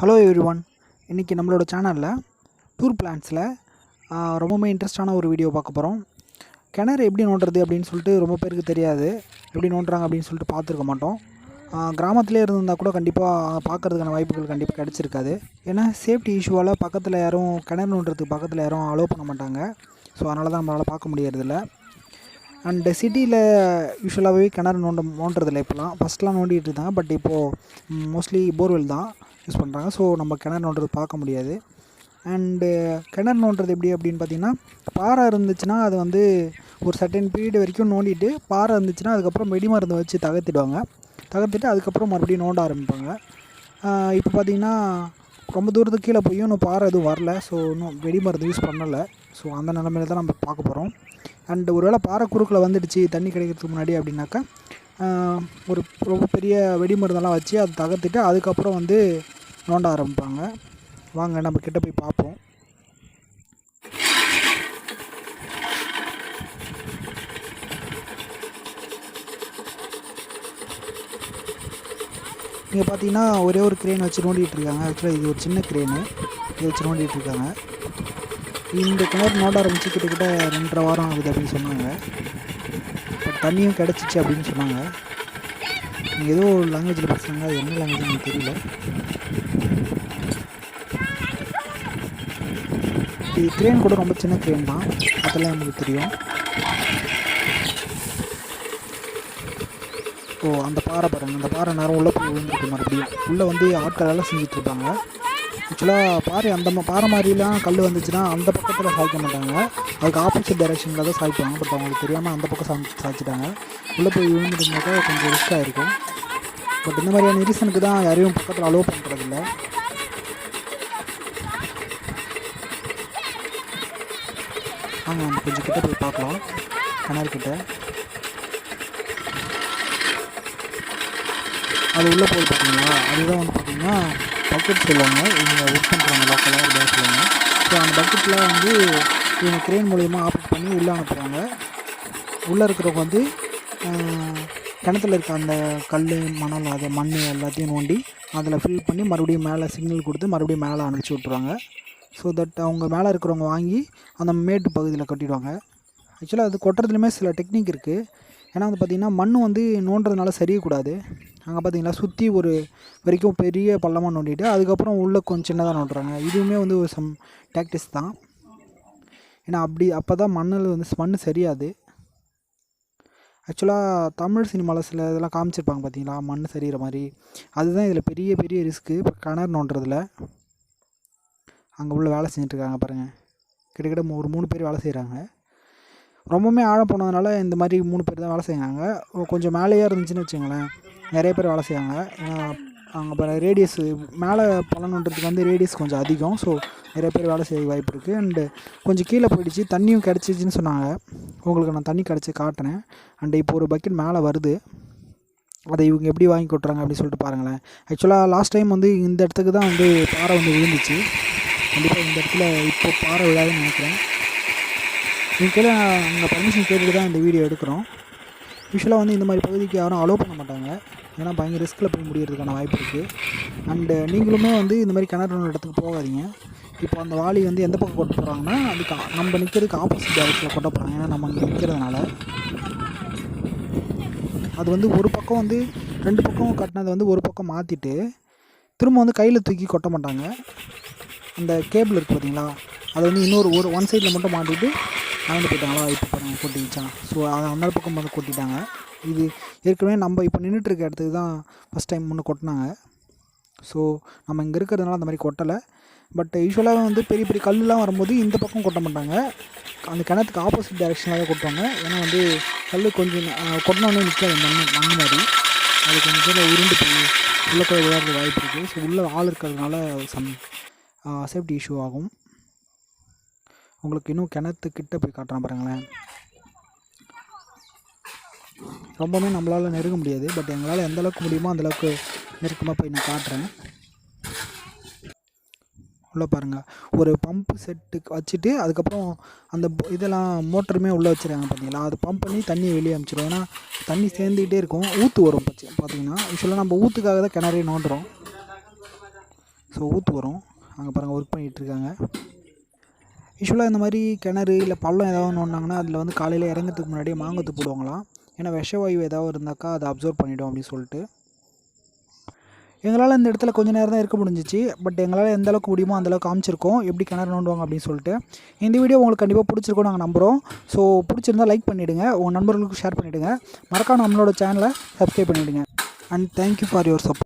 Hello every one இன்றைக்கி நம்மளோட சேனலில் டூர் பிளான்ஸில் ரொம்பவுமே இன்ட்ரெஸ்டான ஒரு வீடியோ பார்க்க போகிறோம் கிணறு எப்படி நோண்டுறது அப்படின்னு சொல்லிட்டு ரொம்ப பேருக்கு தெரியாது. எப்படி நோண்டுறாங்க அப்படின்னு சொல்லிட்டு பார்த்துருக்க மாட்டோம். கிராமத்திலே இருந்திருந்தால் கூட கண்டிப்பாக பார்க்கறதுக்கான வாய்ப்புகள் கண்டிப்பாக கிடச்சிருக்காது. ஏன்னா சேஃப்டி இஷ்யூவால் பக்கத்தில் யாரும் கிணறு நோண்டுறதுக்கு பக்கத்தில் யாரும் அலோவ் பண்ண மாட்டாங்க. ஸோ அதனால தான் நம்மளால் பார்க்க முடியறதில்ல. அண்டு சிட்டியில் யூஸ்வலாகவே கிணறு நோண்ட நோண்டுறதில்ல இப்போலாம் ஃபஸ்ட்லாம் நோண்டிகிட்டு இருந்தாங்க பட் இப்போது மோஸ்ட்லி போர்வெல் தான். யூஸ் பண்ணுறாங்க ஸோ நம்ம கிணறு நோண்டுறது பார்க்க முடியாது. அண்டு கிணறு நோண்டுறது எப்படி அப்படின்னு பார்த்தீங்கன்னா பாறை இருந்துச்சுன்னா அது வந்து ஒரு சர்டன் பீரியட் வரைக்கும் நோண்டிட்டு பாறை இருந்துச்சுன்னா அதுக்கப்புறம் வெடி மருந்து வச்சு தகர்த்திடுவாங்க. தகர்த்துட்டு அதுக்கப்புறம் மறுபடியும் நோண்ட ஆரம்பிப்பாங்க. இப்போ பார்த்தீங்கன்னா ரொம்ப தூரத்துக்கு கீழே போய் இன்னும் பாறை எதுவும் வரல. ஸோ இன்னும் வெடி மருந்து யூஸ் பண்ணலை. ஸோ அந்த நிலமையில தான் நம்ம பார்க்க போகிறோம் அண்டு ஒருவேளை பாறை குறுக்கில் வந்துடுச்சு தண்ணி கிடைக்கிறதுக்கு முன்னாடி அப்படின்னாக்கா ஒரு ரொம்ப பெரிய வெடி மருந்தெல்லாம் வச்சு அதை தகர்த்துட்டு அதுக்கப்புறம் வந்து நோண்ட ஆரம்பிப்பாங்க. வாங்க நம்ம கிட்ட போய் பார்ப்போம். இங்கே பார்த்தீங்கன்னா ஒரே ஒரு க்ரேன் வச்சு நோண்டிகிட்டு இருக்காங்க ஆக்சுவலாக இது ஒரு சின்ன க்ரேனு இதை வச்சு நோண்டிகிட்டு இருக்காங்க இந்த கிணறு நோண்ட ஆரம்பிச்சு கிட்டத்தட்ட ரெண்டரை வாரம் ஆகுது அப்படின்னு சொன்னாங்க. பட் தண்ணியும் கிடச்சிச்சு அப்படின்னு சொன்னாங்க. ஏதோ ஒரு லாங்குவேஜில் பேசுகிறாங்க அது என்ன லாங்குவேஜ் எனக்கு தெரியல. இது க்ரேன் கூட ரொம்ப சின்ன க்ரேன் தான். அதெல்லாம் நமக்கு தெரியும். ஓ அந்த பாறை பாருங்கள் அந்த பாறை நேரம் உள்ளே போய் விழுந்துருக்கு மறுபடியும். உள்ளே வந்து ஆட்களால் செஞ்சுட்டு இருப்பாங்க. ஆக்சுவலாக பாறை அந்த பாறை மாதிரிலாம் கல் வந்துச்சுன்னா அந்த பக்கத்தில் சாய்க்க மாட்டாங்க. அதுக்கு ஆப்போசிட் டைரெக்ஷனில் தான் சாய்ப்பாங்க. பட் அவங்களுக்கு தெரியாமல் அந்த பக்கம் சா சாய்ச்சிட்டாங்க. உள்ளே போய் விழுந்துருந்தாக்கா கொஞ்சம் ரிஸ்க்காக இருக்கும். பட் இந்த மாதிரியான ரீசனுக்கு தான் யாரையும் பக்கத்தில் அலோவ் பண்ணுறதில்ல வாங்க நம்ம கொஞ்சம் கிட்ட போய் பார்க்கலாம். கிணறு கிட்ட. அது உள்ளே போய் பார்த்தீங்களா அதுதான் வந்து பார்த்தீங்கன்னா பக்கெட் சொல்லுவாங்க இவங்க ஒர்க் பண்ணுறாங்க லோக்கலாக அப்படின்னு சொல்லுவாங்க ஸோ அந்த பக்கெட்டில் வந்து இவங்க க்ரெயின் மூலயமா ஆப்ரேட் பண்ணி உள்ளே அனுப்புகிறாங்க உள்ளே இருக்கிறவங்க வந்து கிணத்துல இருக்க அந்த கல் மணல் அதை மண் எல்லாத்தையும் நோண்டி அதில் ஃபில் பண்ணி மறுபடியும் மேலே சிக்னல் கொடுத்து மறுபடியும் மேலே அனுப்பிச்சி விட்ருவாங்க ஸோ தட் அவங்க மேலே இருக்கிறவங்க வாங்கி அந்த மேட்டு பகுதியில் கட்டிடுவாங்க. ஆக்சுவலாக அது கொட்டுறதுலையுமே சில டெக்னிக் இருக்குது ஏன்னா வந்து பார்த்திங்கன்னா மண் வந்து நோண்டுறதுனால சரியக்கூடாது. அங்கே பார்த்தீங்கன்னா சுற்றி ஒரு வரைக்கும் பெரிய பள்ளமாக நோண்டிட்டு அதுக்கப்புறம் உள்ளே கொஞ்சம் சின்னதாக நோண்டுறாங்க. இதுவுமே வந்து ஒரு சம் டாக்டிஸ் தான். ஏன்னா அப்படி அப்போ தான் மண்ணில் வந்து மண் சரியாது. ஆக்சுவலாக தமிழ் சினிமாவில் சில இதெல்லாம் காமிச்சிருப்பாங்க பார்த்தீங்களா மண் சரிகிற மாதிரி. அதுதான் இதில் பெரிய பெரிய ரிஸ்க்கு இப்போ கிணறு நோண்டுறதுல. அங்கே உள்ள வேலை செஞ்சிட்ருக்காங்க பாருங்கள் கிட்டத்தட்ட மூ- ஒரு மூணு பேர் வேலை செய்கிறாங்க ரொம்பவுமே ஆழம் போனதுனால இந்த மாதிரி மூணு பேர் தான் வேலை செய்கிறாங்க கொஞ்சம் மேலேயே இருந்துச்சுன்னு வச்சுங்களேன் நிறைய பேர் வேலை செய்வாங்க ஏன்னா அங்கே இப்போ ரேடியஸ் மேலே பலனுன்றதுக்கு வந்து ரேடியஸ் கொஞ்சம் அதிகம். ஸோ நிறைய பேர் வேலை செய்ய வாய்ப்பு இருக்குது அண்டு கொஞ்சம் கீழே போயிடுச்சு. தண்ணியும் கிடச்சிச்சின்னு சொன்னாங்க. உங்களுக்கு நான் தண்ணி கிடச்சி காட்டினேன் அண்டு இப்போ ஒரு பக்கெட் மேலே வருது. அதை இவங்க எப்படி வாங்கி கொட்டுறாங்க அப்படின்னு சொல்லிட்டு பாருங்களேன். ஆக்சுவலாக லாஸ்ட் டைம் வந்து இந்த இடத்துக்கு தான் வந்து பாறை வந்து விழுந்துச்சு. கண்டிப்பாக இந்த இடத்துல இப்போ பாறை விழாதுன்னு நினைக்கிறேன். இதுக்கெல்லாம் நாங்கள் பர்மிஷன் கேட்டுட்டு தான் இந்த வீடியோ எடுக்கிறோம். யூஸ்வலாக வந்து இந்த மாதிரி பகுதிக்கு யாரும் அலோவ் பண்ண மாட்டாங்க. ஏன்னா பயங்கர ரிஸ்கில் போய் முடியறதுக்கான வாய்ப்பு இருக்குது அண்டு நீங்களுமே வந்து இந்த மாதிரி கிணறு இடத்துக்கு போகாதீங்க. இப்போ அந்த வாளி வந்து எந்த பக்கம் கொட்ட போகிறாங்கன்னா அதுக்கு நம்ம நிற்கிறதுக்கு ஆப்போசிட் டேரக்ஷனில் கொட்ட போகிறாங்க ஏன்னா நம்ம அங்கே நிற்கிறதுனால அது வந்து ஒரு பக்கம் வந்து ரெண்டு பக்கம் கட்டினதை வந்து ஒரு பக்கம் மாற்றிட்டு திரும்ப வந்து கையில் தூக்கி கொட்ட மாட்டாங்க. அந்த கேபிள் இருக்குது பார்த்தீங்களா அதை வந்து இன்னொரு ஒரு ஒன் சைடில் மட்டும் மாட்டிட்டு நடந்து போயிட்டாங்களா? இப்போ பாருங்கள் கொட்டிக்கிச்சான் ஸோ அதை அந்த பக்கம் வந்து கொட்டிட்டாங்க. இது ஏற்கனவே நம்ம இப்போ நின்றுட்டுருக்க இடத்துக்கு தான் ஃபஸ்ட் டைம் முன்னே கொட்டினாங்க. ஸோ நம்ம இங்கே இருக்கிறதுனால அந்த மாதிரி கொட்டலை. பட் யூஸ்வலாக வந்து பெரிய பெரிய கல்லுலாம் வரும்போது இந்த பக்கம் கொட்ட மாட்டாங்க. அந்த கிணத்துக்கு ஆப்போசிட் டைரெக்ஷனில் தான் கொட்டுவாங்க. ஏன்னா வந்து கல் கொஞ்சம் அஹ், கொட்டினோடனே நிற்காது மண் மண் மாதிரி. அது கொஞ்சம் உருண்டு போய் உள்ளே போய் விளையாடுறது வாய்ப்பு இருக்குது ஸோ உள்ளே ஆள் இருக்கிறதுனால சம் சேஃப்டி இஷ்யூ ஆகும். உங்களுக்கு இன்னும் கிணத்து கிட்ட போய் காட்டுறேன் பாருங்களேன். ரொம்பவுமே நம்மளால் நெருங்க முடியாது. பட் எங்களால் எந்த அளவுக்கு முடியுமோ அந்த அளவுக்கு நெருக்கமாக போய் நான் காட்டுறேன். உள்ளே பாருங்கள் ஒரு பம்ப் செட்டுக்கு வச்சுட்டு அதுக்கப்புறம் அந்த இதெல்லாம் மோட்டருமே உள்ளே வச்சுருக்காங்க பார்த்தீங்களா அது பம்ப் பண்ணி தண்ணியை வெளியே அமைச்சிடும் ஏன்னா தண்ணி சேர்ந்துக்கிட்டே இருக்கும். ஊற்று வரும் பச்சு பார்த்தீங்கன்னா யூஸ்வலாக நம்ம ஊற்றுக்காக தான் கிணறே நோண்டுறோம். ஸோ ஊற்று வரும். அங்கே பாருங்கள் ஒர்க் பண்ணிகிட்ருக்காங்க. யூஸ்வலாக இந்த மாதிரி கிணறு இல்லை பள்ளம் ஏதாவது நோண்டினாங்கன்னா அதில் வந்து காலையில் இறங்கிறதுக்கு முன்னாடியே மாங்கத்து போடுவாங்களாம். ஏன்னா விஷவாயு ஏதாவது இருந்தாக்கா அதை அப்சர்வ் பண்ணிவிடும் அப்படின்னு சொல்லிட்டு. எங்களால் இந்த இடத்துல கொஞ்ச நேரம் தான் இருக்க முடிஞ்சிச்சு. பட் எங்களால் எந்த அளவுக்கு முடியுமோ அந்தளவுக்கு காமிச்சிருக்கோம். எப்படி கிணறு நோண்டுவாங்க அப்படின்னு சொல்லிட்டு. இந்த வீடியோ உங்களுக்கு கண்டிப்பாக பிடிச்சிருக்கோம் நாங்கள் நம்புகிறோம் ஸோ பிடிச்சிருந்தா லைக் பண்ணிவிடுங்க உங்கள் நண்பர்களுக்கு ஷேர் பண்ணிவிடுங்க மறக்காம நம்மளோட சேனலை சப்ஸ்கிரைப் பண்ணிவிடுங்க and thank you for your support